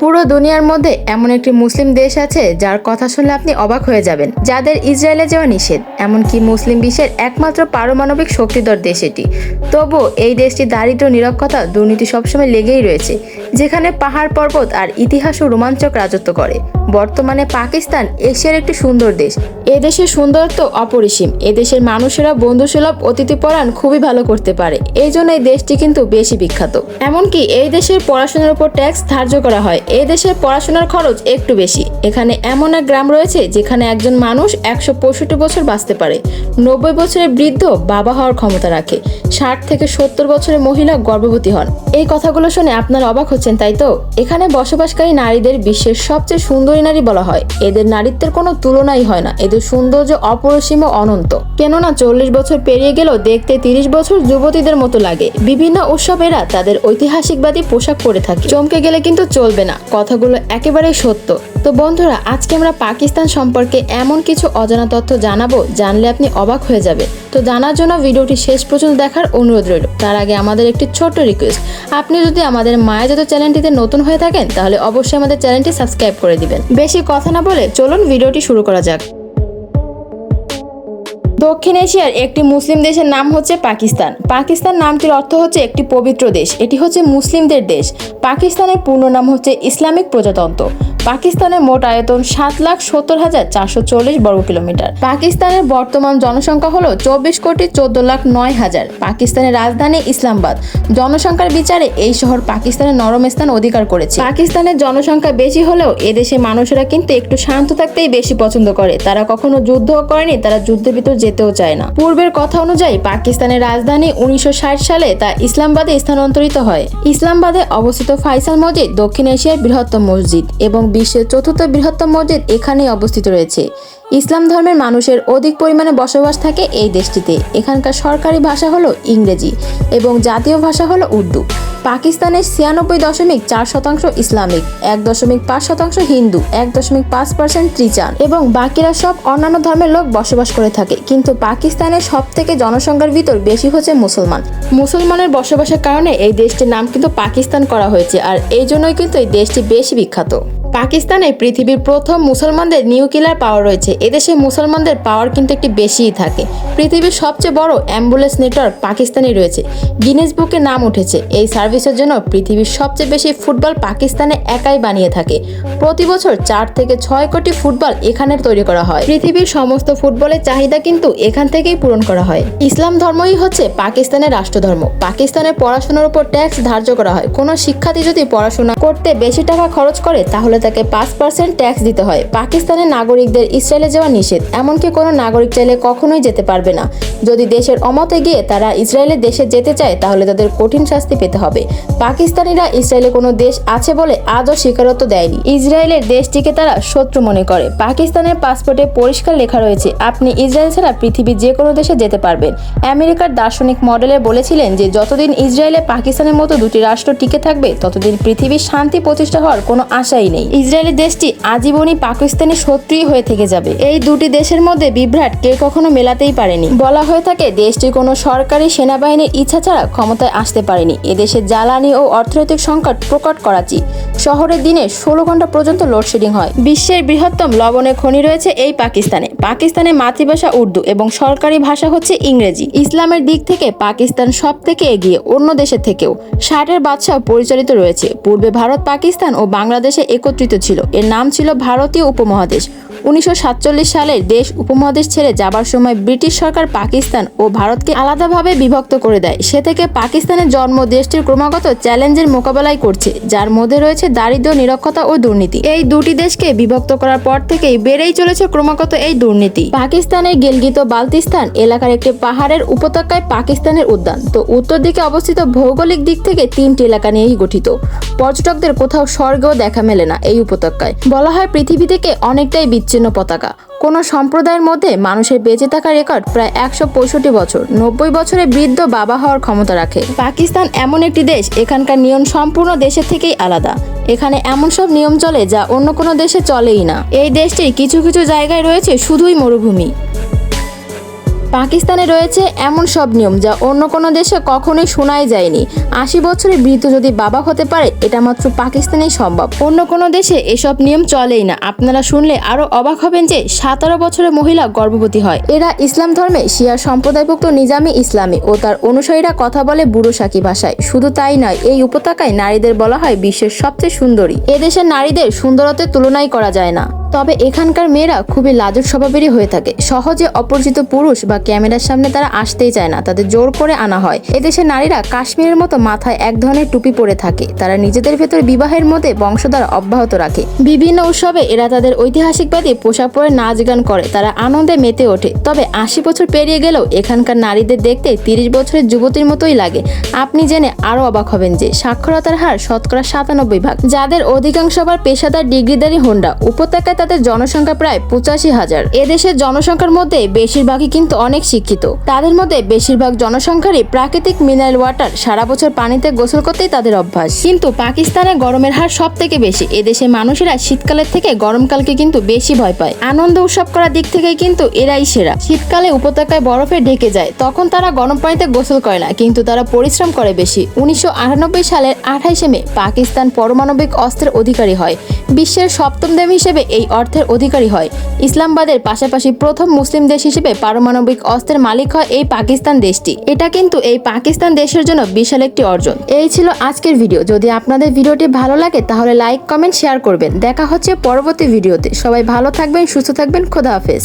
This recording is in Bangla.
পুরো দুনিয়ার মধ্যে এমন একটি মুসলিম দেশ আছে যার কথা শুনলে আপনি অবাক হয়ে যাবেন। যাদের ইসরায়েলে যাওয়া নিষেধ, এমনকি মুসলিম বিশ্বের একমাত্র পারমাণবিক শক্তিধর দেশ এটি। তবু এই দেশটি দারিদ্র নিরক্ষতা দুর্নীতি সবসময় লেগেই রয়েছে, যেখানে পাহাড় পর্বত আর ইতিহাস ও রোমাঞ্চক রাজত্ব করে। বর্তমানে পাকিস্তান এশিয়ার একটি সুন্দর দেশ। এদেশের সৌন্দর্য অপরিসীম। এদেশের মানুষেরা বন্ধুসুলভ অতিথিপরায়ণ খুবই ভালো করতে পারে। এই জন্য এই দেশটি কিন্তু বেশি বিখ্যাত। এমনকি এই দেশের পড়াশোনার উপর ট্যাক্স ধার্য করা হয়। এই দেশের পড়াশোনার খরচ একটু বেশি। এখানে এমন এক গ্রাম রয়েছে যেখানে একজন মানুষ একশো পঁয়ষট্টি বছর বাঁচতে পারে। নব্বই বছরের বৃদ্ধ বাবা হওয়ার ক্ষমতা রাখে। ষাট থেকে সত্তর বছরের মহিলা গর্ভবতী হন। এই কথাগুলো শুনে আপনারা অবাক হচ্ছেন, তাই তো? এখানে বসবাসকারী নারীদের বিশ্বের সবচেয়ে সুন্দরী নারী বলা হয়। এদের নারীত্বের কোনো তুলনাই হয় না। এদের সৌন্দর্য অপরিসীম অনন্ত। কেননা চল্লিশ বছর পেরিয়ে গেলেও দেখতে তিরিশ বছর যুবতীদের মতো লাগে। বিভিন্ন উৎসবেরা তাদের ঐতিহাসিকবাদী পোশাক পরে থাকে। চমকে গেলে কিন্তু চলবে না। কথাগুলো একেবারেই সত্য। তো বন্ধুরা, আজকে আমরা পাকিস্তান সম্পর্কে এমন কিছু অজানা তথ্য জানাব জানলে আপনি অবাক হয়ে যাবে। তো জানার জন্য ভিডিওটি শেষ পর্যন্ত দেখার অনুরোধ রইল। তার আগে আমাদের একটি ছোট্ট রিকোয়েস্ট আপনি যদি আমাদের মায়াজাত চ্যানেলটিতে নতুন হয়ে থাকেন, তাহলে অবশ্যই আমাদের চ্যানেলটি সাবস্ক্রাইব করে দিবেন। বেশি কথা না বলে চলুন ভিডিওটি শুরু করা যাক। দক্ষিণ এশিয়ার একটি মুসলিম দেশের নাম হচ্ছে পাকিস্তান। পাকিস্তান নামটির অর্থ হচ্ছে একটি পবিত্র দেশ। এটি হচ্ছে মুসলিমদের দেশ। পাকিস্তানের পূর্ণ নাম হচ্ছে ইসলামিক প্রজাতন্ত্র। পাকিস্তানের মোট আয়তন সাত লাখ সত্তর হাজার চারশো চল্লিশ বর্গ কিলোমিটার। পাকিস্তানের বর্তমান জনসংখ্যা হলো চব্বিশ কোটি চোদ্দ লাখ নয় হাজার। পাকিস্তানের রাজধানী ইসলামাবাদ। জনসংখ্যার বিচারে এই শহর পাকিস্তানের নরম স্থান অধিকার করেছে। পাকিস্তানের জনসংখ্যা বেশি হলেও এদেশে মানুষেরা কিন্তু একটু শান্ত থাকতেই বেশি পছন্দ করে। তারা কখনো যুদ্ধও করেনি, তারা যুদ্ধের ভিতর যেতেও চায় না। পূর্বের কথা অনুযায়ী পাকিস্তানের রাজধানী উনিশশো ষাট সালে তা ইসলামবাদে স্থানান্তরিত হয়। ইসলামবাদে অবস্থিত ফাইসাল মসজিদ দক্ষিণ এশিয়ার বৃহত্তম মসজিদ এবং বিশ্বের চতুর্থ বৃহত্তম মসজিদ এখানেই অবস্থিত রয়েছে। ইসলাম ধর্মের মানুষের অধিক পরিমাণে বসবাস থাকে এই দেশটিতে। এখানকার সরকারি ভাষা হলো ইংরেজি এবং জাতীয় ভাষা হলো উর্দু। পাকিস্তানের ছিয়ানব্বই দশমিক চার শতাংশ ইসলামিক, এক দশমিক পাঁচ শতাংশ হিন্দু, এক দশমিক পাঁচ পার্সেন্ট খ্রিস্টান এবং বাকিরা সব অন্যান্য ধর্মের লোক বসবাস করে থাকে। কিন্তু পাকিস্তানের সব থেকে জনসংখ্যার ভিতর বেশি হচ্ছে মুসলমান। মুসলমানের বসবাসের কারণে এই দেশটির নাম কিন্তু পাকিস্তান করা হয়েছে, আর এই জন্যই কিন্তু এই দেশটি বেশি বিখ্যাত। পাকিস্তানে পৃথিবীর প্রথম মুসলমানদের নিউক্লিয়ার পাওয়ার রয়েছে। এদেশে মুসলমানদের পাওয়ার কিন্তু একটি বেশিই থাকে। পৃথিবীর সবচেয়ে বড় অ্যাম্বুলেন্স নেটওয়ার্ক পাকিস্তানে রয়েছে। গিনেস বুকে নাম উঠেছে। এই সার্ভিসের জন্য পৃথিবীর সবচেয়ে বেশি ফুটবল পাকিস্তানে একাই বানিয়ে থাকে। প্রতি বছর চার থেকে ছয় কোটি ফুটবল এখানে তৈরি করা হয়। পৃথিবীর সমস্ত ফুটবলের চাহিদা কিন্তু এখান থেকেই পূরণ করা হয়। ইসলাম ধর্মই হচ্ছে পাকিস্তানের রাষ্ট্রধর্ম। পাকিস্তানের পড়াশোনার উপর ট্যাক্স ধার্য করা হয়। কোনো শিক্ষার্থী যদি পড়াশোনা করতে বেশি টাকা খরচ করে, তাহলে তাকে পাঁচ পার্সেন্ট ট্যাক্স দিতে হয়। পাকিস্তানের নাগরিকদের ইসরায়েলে যাওয়া নিষেধ। এমনকি কোনো নাগরিক চাইলে কখনোই যেতে পারবে না। যদি দেশের অমতে গিয়ে তারা ইসরায়েলের দেশে যেতে চায়, তাহলে তাদের কঠিন শাস্তি পেতে হবে। পাকিস্তানিরা ইসরায়েলে কোনো দেশ আছে বলে আজও স্বীকারত্ব দেয়নি। ইসরায়েলের দেশটিকে তারা শত্রু মনে করে। পাকিস্তানের পাসপোর্টে পরিষ্কার লেখা রয়েছে, আপনি ইসরায়েল ছাড়া পৃথিবীর যে কোনো দেশে যেতে পারবেন। আমেরিকার দার্শনিক মডেলে বলেছিলেন যে, যতদিন ইসরায়েলে পাকিস্তানের মতো দুটি রাষ্ট্র টিকে থাকবে, ততদিন পৃথিবীর শান্তি প্রতিষ্ঠা হওয়ার কোনো আশাই নেই। ইসরায়েলের দেশটি আজীবনই পাকিস্তানের শত্রুই হয়ে থেকে যাবে। এই দুটি দেশের মধ্যে বিভ্রাট কেউ কখনো মেলাতেই পারেনি। বলা হয়ে থাকে দেশটি কোনো সরকারি সেনাবাহিনীর ইচ্ছা ছাড়া ক্ষমতায় আসতে পারেনি। এদেশে জ্বালানি ও অর্থনৈতিক সংকট প্রকট করাচি। শহরের দিনে ষোলো ঘণ্টা পর্যন্ত লোডশেডিং হয়। বিশ্বের বৃহত্তম লবণের খনি রয়েছে এই পাকিস্তানে। পাকিস্তানের মাতৃভাষা উর্দু এবং সরকারি ভাষা হচ্ছে ইংরেজি। ইসলামের দিক থেকে পাকিস্তান সব থেকে এগিয়ে অন্য দেশের থেকেও ষাটের বাদশাহ পরিচালিত রয়েছে। পূর্বে ভারত পাকিস্তান ও বাংলাদেশে একত্রিত ছিল। এর নাম ছিল ভারতীয় উপমহাদেশ। উনিশশো সালের দেশ উপমহাদেশ ছেড়ে যাবার সময় ব্রিটিশ সরকার পাকিস্তান ও ভারতকে আলাদাভাবে বিভক্ত করে দেয়। সে থেকে পাকিস্তানের জন্ম দেশটির ক্রমাগত চ্যালেঞ্জের মোকাবেলায় করছে, যার মধ্যে রয়েছে দারিদ্র নিরক্ষতা ও দুর্নীতি। এই দুটি দেশকে বিভক্ত করার পর থেকেই বেড়েই চলেছে ক্রমাগত এই দুর্নীতি। পাকিস্তানের গিলগিত বালতিস্তান এলাকার একটি পাহাড়ের উপত্যকায় পাকিস্তানের উদ্যান। তো উত্তর দিকে অবস্থিত ভৌগোলিক দিক থেকে তিনটি এলাকা নিয়েই গঠিত। পর্যটকদের কোথাও স্বর্গেও দেখা মেলে না এই উপত্যকায়। বলা হয় পৃথিবী থেকে অনেকটাই বিচ্ছিন্ন পতাকা। কোনো সম্প্রদায়ের মধ্যে মানুষের বেঁচে থাকার রেকর্ড প্রায় একশো পঁয়ষট্টি বছর। নব্বই বছরে বৃদ্ধ বাবা হওয়ার ক্ষমতা রাখে। পাকিস্তান এমন একটি দেশ, এখানকার নিয়ম সম্পূর্ণ দেশের থেকেই আলাদা। এখানে এমন সব নিয়ম চলে যা অন্য কোনো দেশে চলেই না। এই দেশটির কিছু কিছু জায়গায় রয়েছে শুধুই মরুভূমি। পাকিস্তানে রয়েছে এমন সব নিয়ম যা অন্য কোনো দেশে কখনোই শোনাই যায়নি। আশি বছরের বৃদ্ধ যদি বাবা হতে পারে, এটা মাত্র পাকিস্তানেই সম্ভব। অন্য কোনো দেশে এসব নিয়ম চলেই না। আপনারা শুনলে আরও অবাক হবেন যে সতেরো বছরের মহিলা গর্ভবতী হয়। এরা ইসলাম ধর্মে শিয়া সম্প্রদায়ভুক্ত নিজামি ইসলামী ও তার অনুসারীরা কথা বলে বুড়ো সাকি ভাষায়। শুধু তাই নয়, এই উপত্যকায় নারীদের বলা হয় বিশ্বের সবচেয়ে সুন্দরী। এদেশের নারীদের সুন্দরত্বের তুলনাই করা যায় না। তবে এখানকার মেয়েরা খুবই লাজুক স্বভাবেরই হয়ে থাকে। সহজে অপরিচিত পুরুষ বা ক্যামেরার সামনে তারা আসতেই চায় না, তাদের জোর করে আনা হয়। এদেশের নারীরা কাশ্মীরের মতো মাথায় এক ধরনের টুপি পরে থাকে। তারা নিজেদের ভেতর বিবাহের মধ্যে বংশধার অব্যাহত রাখে। বিভিন্ন উৎসবে এরা তাদের ঐতিহাসিকবাদী পোশাক পরে নাচ গান করে। তারা আনন্দে মেতে ওঠে। তবে আশি বছর পেরিয়ে গেলেও এখানকার নারীদের দেখতে তিরিশ বছরের যুবতীর মতোই লাগে। আপনি জেনে আরও অবাক হবেন যে সাক্ষরতার হার শতকরা সাতানব্বই ভাগ। যাদের অধিকাংশ আবার পেশাদার ডিগ্রিদারি হোন্ডা। উপত্যকায় তাদের জনসংখ্যা প্রায় পঁচাশি হাজার। এদেশের জনসংখ্যার মধ্যে বেশিরভাগই কিন্তু অনেক শিক্ষিত। তাদের মধ্যে বেশিরভাগ জনসংখ্যারই প্রাকৃতিক মিনারেল ওয়াটার সারা বছর পানিতে গোসল করতেই তাদের অভ্যাস। কিন্তু পাকিস্তানে গরমের হার সব থেকে বেশি। এদেশের মানুষেরা শীতকালের থেকে গরমকালকে কিন্তু বেশি ভয় পায়। আনন্দ উৎসব করার দিক থেকে কিন্তু এরাই সেরা। শীতকালে উপত্যকায় বরফে ঢেকে যায়। তখন তারা গরম পানিতে গোসল করে না, কিন্তু তারা পরিশ্রম করে বেশি। উনিশশো আটানব্বই সালের আঠাইশে মে পাকিস্তান পারমাণবিক অস্ত্রের অধিকারী হয়। বিশ্বের সপ্তম দেশ হিসেবে এই অর্থের অধিকারী হয়। ইসলামবাদের পাশাপাশি প্রথম মুসলিম দেশ হিসেবে পারমাণবিক অস্ত্রের মালিক হয় এই পাকিস্তান দেশটি। এটা কিন্তু এই পাকিস্তান দেশের জন্য বিশাল একটি অর্জন। এই ছিল আজকের ভিডিও। যদি আপনাদের ভিডিওটি ভালো লাগে, তাহলে লাইক, কমেন্ট, শেয়ার করবেন। দেখা হচ্ছে পরবর্তী ভিডিওতে। সবাই ভালো থাকবেন, সুস্থ থাকবেন। খোদা হাফেজ।